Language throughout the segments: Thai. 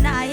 i.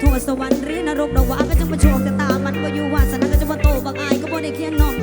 โทษสวรรค์หรือนรกดอกว่าก็จะมาโชคชะตามันก็อยู่วาสนาก็จะมาโตบากอายก็บ่ได้เคียงน้อง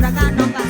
ประการน้อง